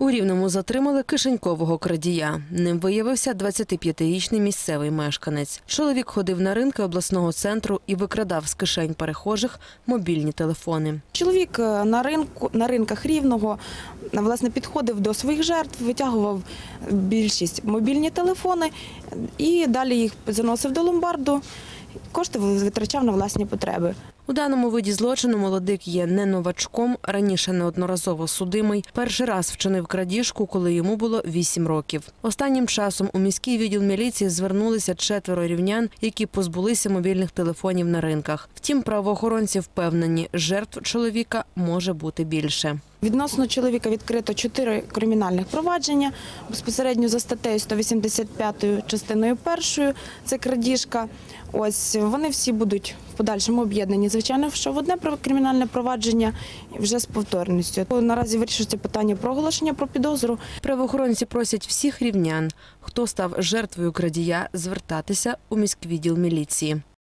У Рівному затримали кишенькового крадія. Ним виявився 25-річний місцевий мешканець. Чоловік ходив на ринки обласного центру і викрадав з кишень перехожих мобільні телефони. Чоловік е, на ринку на ринках рівного е, власне підходив до своїх жертв, витягував більшість мобільні телефони і далі їх заносив до ломбарду. Кошти витрачав на власні потреби. У даному виді злочину молодик є не новачком, раніше неодноразово судимий. Перший раз вчинив крадіжку, коли йому було 8 років. Останнім часом у міський відділ міліції звернулися четверо рівнян, які позбулися мобільних телефонів на ринках. Втім, правоохоронці впевнені, жертв чоловіка може бути більше. Відносно чоловіка відкрито чотири кримінальних провадження безпосередньо за статтею 185 частиною першою. Це крадіжка. Ось вони всі будуть подальшому об'єднані. Звичайно, що в одне кримінальне провадження вже з повторністю. Наразі вирішується питання про оголошення про підозру. Правоохоронці просять всіх рівнян, хто став жертвою крадія, звертатися у міськвідділ міліції.